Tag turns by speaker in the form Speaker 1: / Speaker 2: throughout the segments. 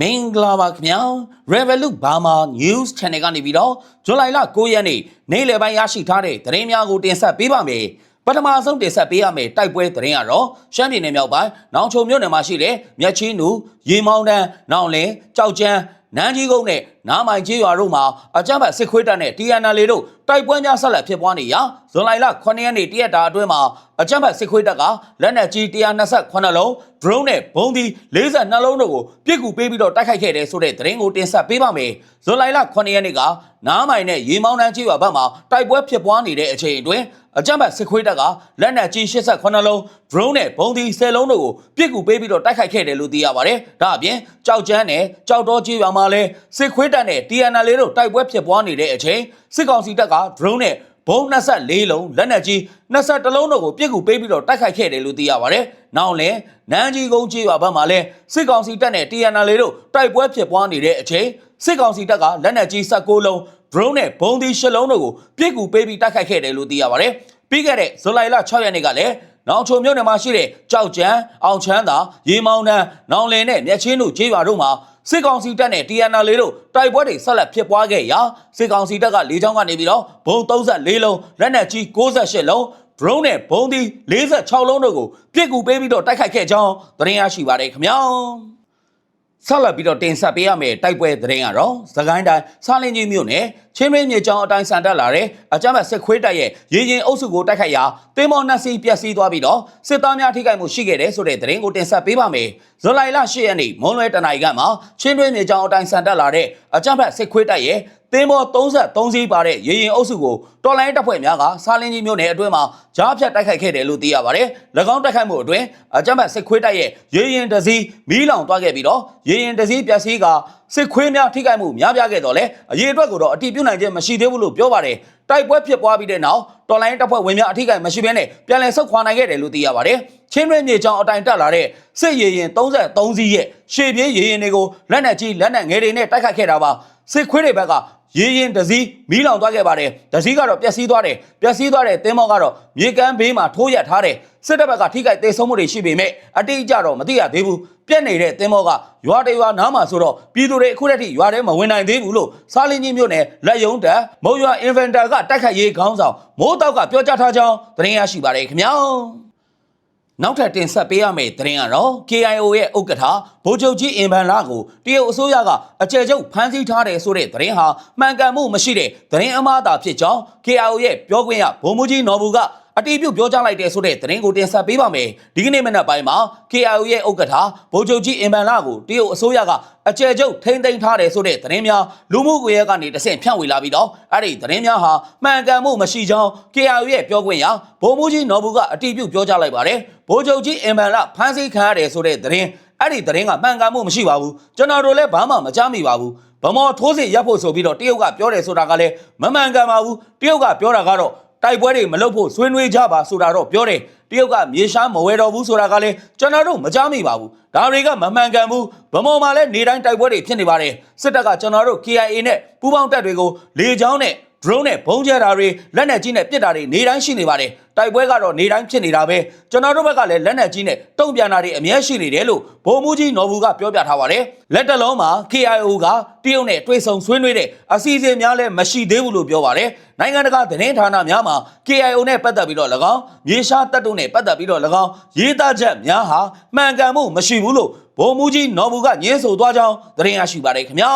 Speaker 1: မင်္ဂလာပါခင်ဗျာ Revolut Burma News Channel ကနေပြီးတော့ဇွန်လလ9ရက်နေ့နေ့လယ်ပိုင်းရရှိထားတဲ့သတင်းများကိုတင်ဆက်ပေးပါမယ်ပထမဆုံးတင်ဆက်ပေးရမယ့်တိုက်ပွဲသတင်းကတော့ရှမ်းပြည်နယ်မြောက်ပိုင်းနောင်ချုံမြို့နယ်မှာရှိတဲ့မြက်ချင်းနူရေမောင်းတန်းနောင်လင်းကြောက်ကျန်းနန်းကြီးကုန်းနဲ့နားမိုင်ကျေးရွာတို့မှာအကြမ်းဖက်စစ်ခွေးတပ်နဲ့ TNL တို့တိုက်ပွဲများဆက်လက်ဖြစ်ပွားနေရာဇွန်လလ9ရက်နေ့တရက်တာအတွင်းမှာအကြမ်းဖက်စစ်ခွေးတပ်ကလက်နက်ကြီး128လုံး drone နဲ့ဘုံဒီ42လုံးတို့ကိုပြစ်ကူပေးပြီးတော့တိုက်ခိုက်ခဲ့တယ်ဆိုတဲ့သတင်းကိုတင်ဆက်ပေးပါမယ်ဇွန်လလ9ရက်နေ့ကနားမိုင်နဲ့ရေမောင်းတန်းကျေးရွာဘက်မှာတိုက်ပွဲဖြစ်ပွားနေတဲ့အချိန်အတွင်းအကြမ်းဖက်စစ်ခွေးတပ်ကလက်နက်ကြီး88လုံး drone နဲ့ဘုံဒီ10လုံးတို့ကိုပြစ်ကူပေးပြီးတော့တိုက်ခိုက်ခဲ့တယ်လို့သိရပါတယ်ဒါအပြင်ကြောက်ကျန်းနဲ့ကြောက်တော်ကျေးရွာမှာလည်းစစ်ခွေးတပ်နဲ့ TNL တို့တိုက်ပွဲဖြစ်ပွားနေတဲ့အချိန်စစ်ကောင်စီတပ်က drone နဲ့ဘုံ24လုံးလက်နက်ကြီး21လုံးတို့ကိုပြစ်ကူပေးပြီးတော့တိုက်ခိုက်ခဲ့တယ်လို့သိရပါတယ်။နောက်လည်းနန်းကြီးကုန်းကြီးရွာဘက်မှာလည်းစစ်ကောင်စီတပ်နဲ့ TNL တို့တိုက်ပွဲဖြစ်ပွားနေတဲ့အချိန်စစ်ကောင်စီတပ်ကလက်နက်ကြီး16လုံး drone နဲ့ဘုံဒီ10လုံးတို့ကိုပြစ်ကူပေးပြီးတိုက်ခိုက်ခဲ့တယ်လို့သိရပါတယ်။ပြီးခဲ့တဲ့ဇူလိုင်လ6ရက်နေ့ကလည်း နောင်ချုံမြို့နယ်မှာရှိတဲ့ကြောက်ကျန်းအောင်ချမ်းသာရေမောင်းတန်းနောင်လင်းနဲ့မြက်ချင်းတို့ကျေးရွာတို့မှာစစ်ကောင်စီတပ်နဲ့ TNL တို့တိုက်ပွဲတွေဆက်လက်ဖြစ်ပွားခဲ့ရာစစ်ကောင်စီတပ်ကလေကြောင်းကနေပြီးတော့ဘုံ34လုံးလက်နက်ကြီး68လုံး drone နဲ့ဘုံဒီ46လုံးတို့ကိုပြစ်ကူပေးပြီးတော့တိုက်ခိုက်ခဲ့ကြောင်းသတင်းရရှိပါတယ်ခင်ဗျာ ဆက်လက်ပြီးတော့တင်ဆက်ပေးရမယ့်တိုက်ပွဲသတင်းကတော့သခိုင်းတိုင်းစာလင်းကြီးမြို့နယ်ချင်းမင်းမြေကျောင်းအတိုင်းဆန်တက်လာတဲ့အကြမ်းဖက်စစ်ခွေးတပ်ရဲ့ရေရင်အုပ်စုကိုတိုက်ခိုက်ရာတင်းမောနှက်စီပျက်စီးသွားပြီးတော့စစ်သားများထိခိုက်မှုရှိခဲ့တယ်ဆိုတဲ့သတင်းကိုတင်ဆက်ပေးပါမယ်။ဇူလိုင်လ10ရက်နေ့မွန်းလွဲတနာရီကမှချင်းတွင်းမြေကျောင်းအတိုင်းဆန်တက်လာတဲ့အကြမ်းဖက်စစ်ခွေးတပ်ရဲ့ တင်းမော33စီးပါတဲ့ရေရင်အုပ်စုကိုတော်လိုင်းတပ်ဖွဲ့များကစာလင်းကြီးမြို့နယ်အတွင်းမှာကြားဖြတ်တိုက်ခိုက်ခဲ့တယ်လို့သိရပါတယ်။၎င်းတိုက်ခိုက်မှုအတွင်းအကြမ်းဖက်စစ်ခွေးတပ်ရဲ့ရေရင်တစည်းမီးလောင်သွားခဲ့ပြီးတော့ရေရင်တစည်းပျက်စီးကစစ်ခွေးများထိခိုက်မှုများပြားခဲ့တော့လေအရေးအတွက်ကိုတော့အတိပြုနိုင်ခြင်းမရှိသေးဘူးလို့ပြောပါတယ်။တိုက်ပွဲဖြစ်ပွားပြီးတဲ့နောက်တော်လိုင်းတပ်ဖွဲ့ဝင်များအထိခိုက်မရှိဘဲနဲ့ပြန်လည်ဆုတ်ခွာနိုင်ခဲ့တယ်လို့သိရပါတယ်။ချင်းတွင်းမြေကြောင်အတိုင်တက်လာတဲ့စစ်ရေရင်33စီးရဲ့ရှေ့ပြေးရေရင်တွေကိုလက်နက်ကြီးလက်နက်ငယ်တွေနဲ့တိုက်ခိုက်ခဲ့တာပါ။စစ်ခွေးတွေဘက်က ရေရင်တစည်းမီးလောင်သွားခဲ့ပါတယ်။တစည်းကတော့ပျက်စီးသွားတယ်။ပျက်စီးသွားတဲ့သင်းမောကတော့မြေကမ်းဘေးမှာထိုးရက်ထားတယ်။စစ်တပ်ဘက်ကထိခိုက်သေးဆုံးမှုတွေရှိပေမဲ့အတိအကျတော့မသိရသေးဘူး။ပြက်နေတဲ့သင်းမောကရွာတရွာနားမှာဆိုတော့ပြည်သူတွေအခုတည်းကရွာထဲမဝင်နိုင်သေးဘူးလို့စားလင်းကြီးမြို့နယ်လက်ယုံတက်မုံရွာအင်ဗန်တာကတိုက်ခိုက်ရေးခေါင်းဆောင်မိုးတောက်ကပြောကြားထားကြောင်းသတင်းရရှိပါတယ်ခင်ဗျာ။ နောက်ထပ်တင်ဆက်ပေးရမယ့်သတင်းကတော့ KIO ရဲ့ဥက္ကဋ္ဌဗိုလ်ချုပ်ကြီးအင်ဗန်လာကိုတရုတ်အစိုးရကအကြယ်ကျုပ်ဖမ်းဆီးထားတယ်ဆိုတဲ့သတင်းဟာမှန်ကန်မှုမရှိတဲ့သတင်းအမှားသာဖြစ်ကြောင်း KIO ရဲ့ပြောခွင့်ရဗိုလ်မှူးကြီးနော်ဘူက အတီးပြုတ်ပြောကြားလိုက်တဲ့ဆိုတဲ့သတင်းကိုတင်ဆက်ပေးပါမယ်။ဒီကနေ့မနက်ပိုင်းမှာ KIO ရဲ့ဥက္ကဋ္ဌဗိုလ်ချုပ်ကြီးအင်ဗန်လာကိုတရုတ်အစိုးရကအကြယ်ကျုပ်ထိမ့်သိမ်းထားတယ်ဆိုတဲ့သတင်းများလူမှုကွန်ရက်ကနေတဆင့်ဖြန့်ဝေလာပြီးတော့အဲ့ဒီသတင်းများဟာမှန်ကန်မှုမရှိကြောင်း KIO ရဲ့ပြောခွင့်ရဗိုလ်မှူးကြီးနော်ဘူကအတီးပြုတ်ပြောကြားလိုက်ပါတယ်။ဗိုလ်ချုပ်ကြီးအင်ဗန်လာဖမ်းဆီးခံရတယ်ဆိုတဲ့သတင်းအဲ့ဒီသတင်းကမှန်ကန်မှုမရှိပါဘူးကျွန်တော်တို့လည်းဘာမှမကြားမိပါဘူးဗမော်ထိုးစစ်ရပ်ဖို့ဆိုပြီးတော့တရုတ်ကပြောတယ်ဆိုတာကလည်းမမှန်ကန်ပါဘူးတရုတ်ကပြောတာကတော့ တိုက်ပွဲတွေမလုပ်ဖို့ဆွေးနွေးကြပါဆိုတာတော့ပြောတယ်တရုတ်ကမြေရှားမဝဲတော့ဘူးဆိုတာကလည်းကျွန်တော်တို့မကြားမိပါဘူးဒါတွေကမမှန်ကန်ဘူးဗမော်မှာလည်းနေတိုင်းတိုက်ပွဲတွေဖြစ်နေပါတယ်စစ်တပ်ကကျွန်တော်တို့ KIA နဲ့ပူးပေါင်းတပ်တွေကိုလေကြောင်းနဲ့ drone နဲ့ဘုံကျဲတာတွေလက်နက်ကြီးနဲ့ပစ်တာတွေနေတိုင်းရှိနေပါတယ်တိုက်ပွဲကတော့နေတိုင်းဖြစ်နေတာပဲကျွန်တော်တို့ဘက်ကလည်းလက်နက်ကြီးနဲ့တုံ့ပြန်တာတွေအများရှိနေတယ်လို့ဗိုလ်မှူးကြီးနော်ဘူးကပြောပြထားပါတယ်လက်တလုံးမှာ KIO ကတရုတ်နဲ့တွေ့ဆုံဆွေးနွေးတဲ့အစီအစဉ်များလည်းမရှိသေးဘူးလို့ပြောပါတယ်နိုင်ငံတကာသတင်းဌာနများမှာ KIO နဲ့ပတ်သက်ပြီးတော့၎င်းမြေရှားတပ်တို့နဲ့ပတ်သက်ပြီးတော့၎င်းရေးသားချက်များဟာမှန်ကန်မှုမရှိဘူးလို့ဗိုလ်မှူးကြီးနော်ဘူးကညင်းဆိုသွားကြောင်းသတင်းရရှိပါတယ်ခင်ဗျာ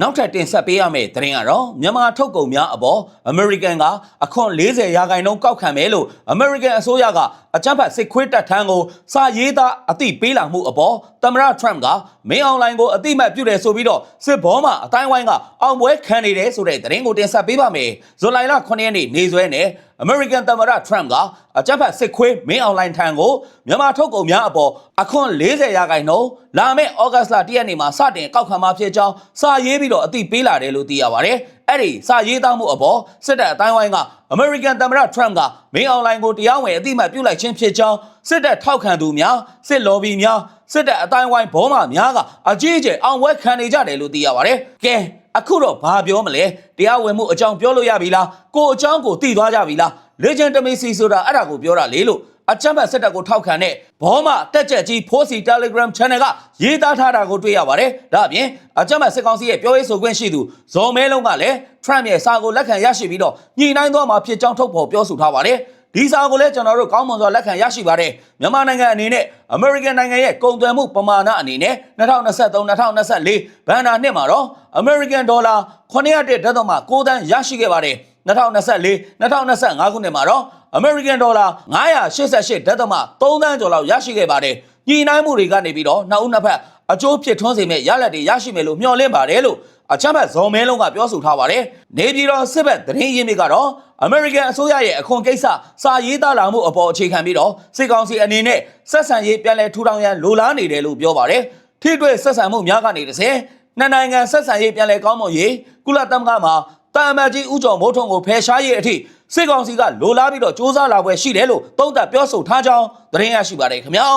Speaker 1: နောက်ထပ်တင်ဆက်ပေးရမယ့်သတင်းကတော့မြန်မာထုတ်ကုန်များအပေါ် American ကအခွန်40ရာခိုင်နှုန်းကောက်ခံမယ်လို့ American အစိုးရက အကြမ်းဖက်စစ်ခွေးတပ်ထမ်းကိုစာရေးသားအသိပေးလာမှုအပေါ်သမ္မတ Trump ကမင်းအွန်လိုင်းကိုအသိမှတ်ပြုတယ်ဆိုပြီးတော့စစ်ဘောမှာအတိုင်းဝိုင်းကအောင်ပွဲခံနေတယ်ဆိုတဲ့သတင်းကိုတင်ဆက်ပေးပါမယ်။ဇူလိုင်လ9ရက်နေ့နေဆွဲနဲ့ American သမ္မတ Trump ကအကြမ်းဖက်စစ်ခွေးမင်းအွန်လိုင်းထံကိုမြန်မာထုတ်ကုန်များအပေါ်အခွန်40ရာခိုင်နှုန်းလာမယ့်ဩဂတ်စ်လ1ရက်နေ့မှာစတင်ကောက်ခံမှာဖြစ်ကြောင်းစာရေးပြီးတော့အသိပေးလာတယ်လို့သိရပါတယ်။ အဲ့ဒီစာရေးသားမှုအပေါ်စစ်တပ်အတိုင်းဝိုင်းကအမေရိကန်သမ္မတ Trump ကမင်းအွန်လိုင်းကိုတရားဝင်အသိမှတ်ပြုလိုက်ခြင်းဖြစ်ကြောင်းစစ်တပ်ထောက်ခံသူများစစ်လော်ဘီများစစ်တပ်အတိုင်းဝိုင်းဘောမာများကအကြီးအကျယ်အောင်ဝဲခံနေကြတယ်လို့သိရပါတယ်။ကဲအခုတော့ဘာပြောမလဲတရားဝင်မှုအကြောင်းပြောလို့ရပြီလားကိုအကြောင်းကိုသိသွားကြပြီလား legitimacy ဆိုတာအဲ့ဒါကိုပြောတာလေလို့အချမ်းဘတ်စစ်တပ်ကိုထောက်ခံတဲ့ ဘောမတက်ချက်ကြီး 4C Telegram Channel ကရေးသားထားတာကိုတွေ့ရပါတယ်။ဒါအပြင်အကြမ်းဖက်စစ်ကောင်စီရဲ့ပြောရေးဆိုခွင့်ရှိသူဇော်မဲလုံးကလည်း Trump ရဲ့စာကိုလက်ခံရရှိပြီးတော့ညှိနှိုင်းသွားမှာဖြစ်ကြောင်းထုတ်ဖော်ပြောဆိုထားပါတယ်။ဒီစာကိုလည်းကျွန်တော်တို့ကောင်းမွန်စွာလက်ခံရရှိပါတယ်။မြန်မာနိုင်ငံအနေနဲ့ American နိုင်ငံရဲ့ကုန်သွယ်မှုပမာဏအနေနဲ့2023-2024ဘဏ္ဍာနှစ်မှာတော့ American Dollar 901.9တန်းရရှိခဲ့ပါတယ်။ 2024 2025ခုနှစ်မှာတော့ American Dollar 988.3တန်းကျော်လောက်ရရှိခဲ့ပါတယ်။ညီနိုင်မှုတွေကနေပြီးတော့နှစ်ဦးနှစ်ဖက်အကျိုးဖြစ်ထွန်းစေမဲ့ရလဒ်တွေရရှိမယ်လို့မျှော်လင့်ပါတယ်လို့အချမ်းဘတ်ဇော်မဲလုံးကပြောဆိုထားပါတယ်။နေပြည်တော်စစ်ဘက်သတင်းရင်းမြစ်ကတော့ American အစိုးရရဲ့အခွန်ကိစ္စစာရေးသားလာမှုအပေါ်အခြေခံပြီးတော့စစ်ကောင်စီအနေနဲ့ဆက်ဆံရေးပြန်လည်ထူထောင်ရန်လိုလားနေတယ်လို့ပြောပါတယ်။ထိတွေ့ဆက်ဆံမှုများကနေတစ်ဆင့်နှစ်နိုင်ငံဆက်ဆံရေးပြန်လည်ကောင်းမွန်ရေးကုလသမဂ္ဂမှာ တာအမတ်ကြီးဦးကျော်မိုးထွန်းကိုဖယ်ရှားရေးအထိစစ်ကောင်စီကလိုလားပြီးတော့စ조사လာပွဲရှိတယ်လို့သုံးသပ်ပြောဆိုထားကြောင်းသတင်းရရှိပါတယ်ခင်ဗျာ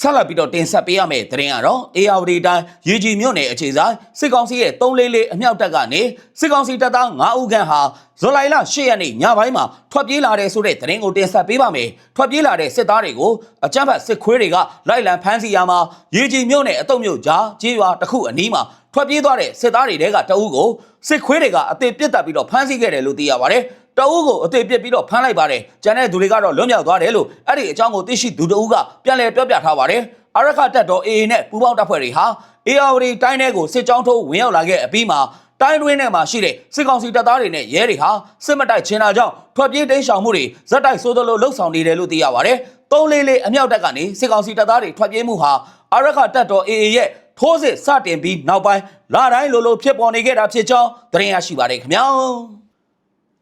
Speaker 1: ဆက်လက်ပြီးတော့တင်ဆက်ပေးရမယ့်သတင်းကတော့ ARD တိုင်းရေကြီးမြို့နယ်အခြေဆိုင်စစ်ကောင်စီရဲ့344အမြောက်တပ်ကနေစစ်ကောင်စီတပ်သား9ဦးခန့်ဟာဇူလိုင်လ10ရက်နေ့ညပိုင်းမှာထွက်ပြေးလာတဲ့ဆိုတဲ့သတင်းကိုတင်ဆက်ပေးပါမယ်။ထွက်ပြေးလာတဲ့စစ်သားတွေကိုအကြမ်းဖက်စစ်ခွေးတွေကလိုက်လံဖမ်းဆီးရမှာရေကြီးမြို့နယ်အတုံမြို့ကြားကြေးရွာတစ်ခုအနီးမှာထွက်ပြေးသွားတဲ့စစ်သားတွေတဲကတအုပ်ကိုစစ်ခွေးတွေကအသေးပြစ်တက်ပြီးတော့ဖမ်းဆီးခဲ့တယ်လို့သိရပါတယ်။ တအုပ်ကိုအသေးပြစ်ပြီးတော့ဖမ်းလိုက်ပါတယ်။ကျန်တဲ့သူတွေကတော့လွတ်မြောက်သွားတယ်လို့အဲ့ဒီအကြောင်းကိုသိရှိသူတအုပ်ကပြန်လည်ပြောပြထားပါတယ်။အရခတက်တော် AA နဲ့ပူးပေါင်းတပ်ဖွဲ့တွေဟာ ARD တိုင်းထဲကိုစစ်ကြောင်းထိုးဝင်ရောက်လာခဲ့အပြီးမှာတိုင်းတွင်းထဲမှာရှိတဲ့စစ်ကောင်စီတပ်သားတွေနဲ့ရဲတွေဟာစစ်မတိုက်ချင်တာကြောင့်ထွက်ပြေးတိမ်းရှောင်မှုတွေဇက်တိုက်ဆိုးသလိုလှုပ်ဆောင်နေတယ်လို့သိရပါတယ်။သုံးလေးလေးအမြောက်တပ်ကနေစစ်ကောင်စီတပ်သားတွေထွက်ပြေးမှုဟာအရခတက်တော် AA ရဲ့ထိုးစစ်စတင်ပြီးနောက်ပိုင်းလာတိုင်းလိုလိုဖြစ်ပေါ်နေခဲ့တာဖြစ်ကြောင်းသတင်းရရှိပါတယ်ခင်ဗျာ။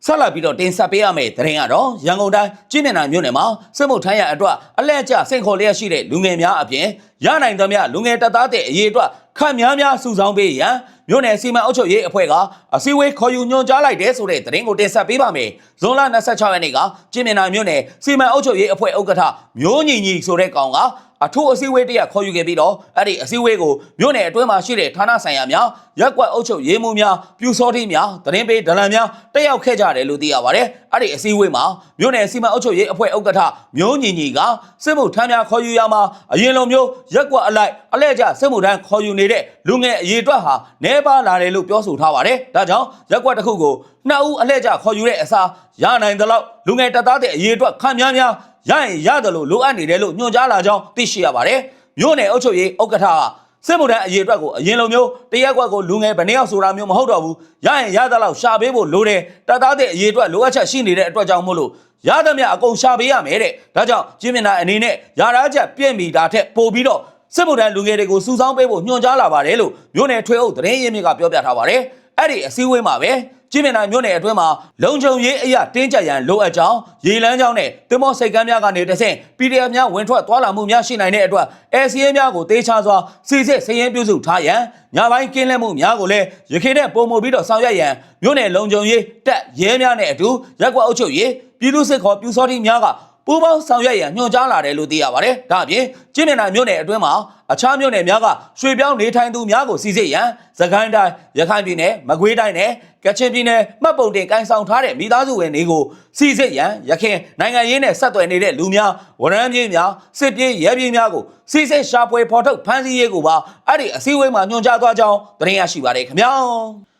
Speaker 1: ဆက်လက်ပြီးတော့တင်ဆက်ပေးရမယ့်သတင်းကတော့ရန်ကုန်တိုင်းကျင်းမြန်မြို့နယ်မှာစစ်မှုထမ်းရအတွက်အလဲကျစိန်ခေါ်လျက်ရှိတဲ့လူငယ်များအပြင်ရနိုင်သမျှလူငယ်တပ်သားတဲ့အရေးအတွက်ခန့်များများစုဆောင်းပေးရန်မြို့နယ်စီမံအုပ်ချုပ်ရေးအဖွဲ့ကအစည်းအဝေးခေါ်ယူညွှန်ကြားလိုက်တဲ့ဆိုတဲ့သတင်းကိုတင်ဆက်ပေးပါမယ်။ဇွန်လ26ရက်နေ့ကကျင်းမြန်မြို့နယ်စီမံအုပ်ချုပ်ရေးအဖွဲ့ဥက္ကဋ္ဌမျိုးညီညီဆိုတဲ့ကောင်က အထူးအစည်းအဝေးတရခေါ်ယူခဲ့ပြီးတော့အဲ့ဒီအစည်းအဝေးကိုမြို့နယ်အတွင်းမှာရှိတဲ့ဌာနဆိုင်ရာများရက်ကွက်အုပ်ချုပ်ရေးမှူးများပြူစောတိများသတင်းပေးဒလန်များတက်ရောက်ခဲ့ကြတယ်လို့သိရပါတယ်။အဲ့ဒီအစည်းအဝေးမှာမြို့နယ်စီမံအုပ်ချုပ်ရေးအဖွဲ့ဥက္ကဋ္ဌမျိုးညီညီကစစ်မှုထမ်းများခေါ်ယူရမှာအရင်လိုမျိုးရက်ကွက်အလိုက်အလဲကျစစ်မှုထမ်းခေါ်ယူနေတဲ့လူငယ်အရေးအတွက်ဟာနေပါလာတယ်လို့ပြောဆိုထားပါတယ်။ဒါကြောင့်ရက်ကွက်တစ်ခုကိုနှစ်ဦးအလဲကျခေါ်ယူတဲ့အစားရနိုင်သလောက်လူငယ်တပ်သားတဲ့အရေးအတွက်ခံများများ ရရင်ရတယ်လို့လိုအပ်နေတယ်လို့ညွှန်ကြားလာကြောင်းသိရှိရပါတယ်။မြို့နယ်အုပ်ချုပ်ရေးဥက္ကဋ္ဌကစစ်မှုထမ်းအရေးအတွက်ကိုအရင်လိုမျိုးတရက်ကွက်ကိုလူငယ်ဗနေရောက်ဆိုတာမျိုးမဟုတ်တော့ဘူး။ရရင်ရသလောက်ရှာပေးဖို့လိုတယ်။တပ်သားတဲ့အရေးအတွက်လိုအပ်ချက်ရှိနေတဲ့အတွက်ကြောင့်မို့လို့ရသမျှအကုန်ရှာပေးရမယ်တဲ့။ဒါကြောင့်ကျင်းမြနာအနေနဲ့ယာရာချက်ပြင့်မိတာထက်ပိုပြီးတော့စစ်မှုထမ်းလူငယ်တွေကိုစုဆောင်းပေးဖို့ညွှန်ကြားလာပါတယ်လို့မြို့နယ်ထွေအုပ်သတင်းရင်းမြစ်ကပြောပြထားပါတယ်။ အဲ့ဒီအစည်းအဝေးမှာပဲကြည်မြင်နိုင်မြို့နယ်အတွင်းမှာလုံခြုံရေးအရာတင်းကြပ်ရန်လိုအပ်ကြောင်းရေလန်းကြောင်းနဲ့တင်မောစိတ်ကမ်းများကနေတဆင့် PDF များဝင်ထွက်သွားလာမှုများရှိနိုင်တဲ့အတွက် ACA များကိုတေးချစွာစီစစ်စည်ရင်းပြုစုထားရန်ညပိုင်းကင်းလဲမှုများကိုလည်းရခိုင်တဲ့ပုံမှုပြီးတော့ဆောင်ရွက်ရန်မြို့နယ်လုံခြုံရေးတပ်ရဲများနဲ့အတူရက်ကွက်အုပ်ချုပ်ရေးပြည်သူ့စစ်ခေါ်ပြူစောတိများက ပူးပေါင်းဆောင်ရွက်ရန်ညွှန်ကြားလာတယ်လို့သိရပါတယ်။ဒါအပြင်ကျင်းမြနာမြို့နယ်အတွင်းမှာအခြားမြို့နယ်များကရွှေပြောင်းနေထိုင်သူများကိုစီစစ်ရန်သခိုင်းတိုင်းရခိုင်ပြည်နယ်မကွေးတိုင်းနဲ့ကချင်ပြည်နယ်မှတ်ပုံတင်ကိုင်ဆောင်ထားတဲ့မိသားစုဝင်တွေကိုစီစစ်ရန်ရခိုင်နိုင်ငံရေးနဲ့ဆက်သွယ်နေတဲ့လူများဝရမ်းပြေးများစစ်ပြေးရဲပြေးများကိုစီစစ်ရှာဖွေဖော်ထုတ်ဖမ်းဆီးရေးကိုပါအဲ့ဒီအစည်းအဝေးမှာညွှန်ကြားသွားကြောင်းသတင်းရရှိပါတယ်ခင်ဗျာ။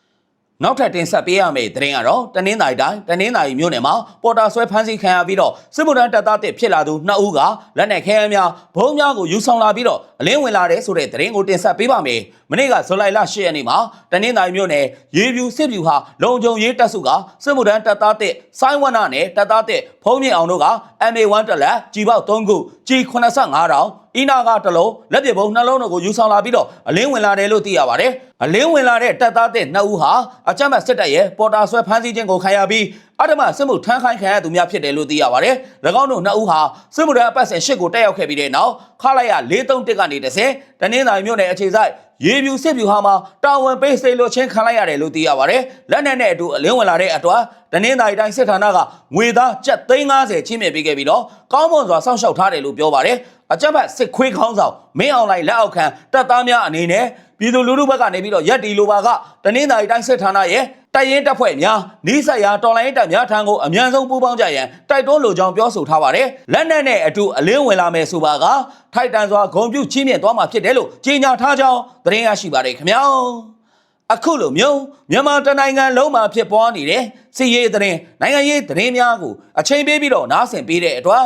Speaker 1: နောက်ထပ်တင်ဆက်ပေးရမယ့်သတင်းကတော့တနင်္သာရီတိုင်းတနင်္သာရီမြို့နယ်မှာပေါ်တာဆွဲဖမ်းဆီးခံရပြီးတော့စစ်မှုထမ်းတပ်သားတစ်ဖြစ်လာသူနှစ်ဦးကလက်နက်ခဲယမ်းများဘုံများကိုယူဆောင်လာပြီးတော့အလင်းဝင်လာတဲ့ဆိုတဲ့သတင်းကိုတင်ဆက်ပေးပါမယ်။မနေ့ကဇူလိုင်လ10ရက်နေ့မှာတနင်္သာရီမြို့နယ်ရေပြူစစ်ပြူဟာလုံခြုံရေးတပ်စုကစစ်မှုထမ်းတပ်သားတစ်ဆိုင်းဝနနဲ့တပ်သားတစ်ဖုံးမြင့်အောင်တို့က MA1 တက်လက်ကြီးပေါက်3ခုကြီး85တောင် အီနာကတလုံးလက်ပစ်ဘုံနှလုံးတို့ကိုယူဆောင်လာပြီးတော့အလင်းဝင်လာတယ်လို့သိရပါတယ်။အလင်းဝင်လာတဲ့တပ်သားတဲ့နှစ်ဦးဟာအကြမ်းဖက်စစ်တပ်ရဲ့ပေါ်တာဆွဲဖမ်းဆီးခြင်းကိုခံရပြီးအဓမ္မစစ်မှုထမ်းခိုင်းခံရသူများဖြစ်တယ်လို့သိရပါတယ်။၎င်းတို့နှစ်ဦးဟာစစ်မှုထမ်းအပတ်စဉ်၈ကိုတက်ရောက်ခဲ့ပြီးတဲ့နောက်ခလိုက်ရ431ကနေ30တနင်္သာရီမြို့နယ်အခြေစိုက်ရေပြူစစ်ပြူဟာမှာတာဝန်ပေးစိတ်လို့ချင်းခံလိုက်ရတယ်လို့သိရပါတယ်။လက်နက်နဲ့အတူအလင်းဝင်လာတဲ့အတွက်တနင်္သာရီတိုင်းစစ်ဌာနကငွေသားကျပ်350ချင်းမြင့်ပေးခဲ့ပြီးတော့ကောင်းမွန်စွာစောင့်ရှောက်ထားတယ်လို့ပြောပါတယ်။ အကြမ်းဖက်စစ်ခွေးခေါင်းဆောင်မင်းအောင်လှိုင်လက်အောက်ခံတပ်သားများအနေနဲ့ပြည်သူလူထုဘက်ကနေပြီးတော့ရက်တီလိုပါကတနင်္သာရီတိုင်းစစ်ဌာနရဲ့တိုက်ရင်တပ်ဖွဲ့များနီးစပ်ရာတော်လိုင်းတပ်များထံကိုအမြန်ဆုံးပူးပေါင်းကြရန်တိုက်တွန်းလိုကြောင်းပြောဆိုထားပါတယ်လက်နက်နဲ့အတူအလင်းဝင်လာမယ်ဆိုပါကထိုက်တန်စွာဂုံပြူချင်းမြင့်သွားမှာဖြစ်တယ်လို့ကြေညာထားကြောင်းသတင်းရရှိပါတယ်ခင်ဗျာအခုလိုမျိုးမြန်မာတနိုင်ငံလုံးမှာဖြစ်ပွားနေတဲ့စီရေးသတင်းနိုင်ငံရေးသတင်းများကိုအချိန်ပေးပြီးတော့နားဆင်ပေးတဲ့အတွက်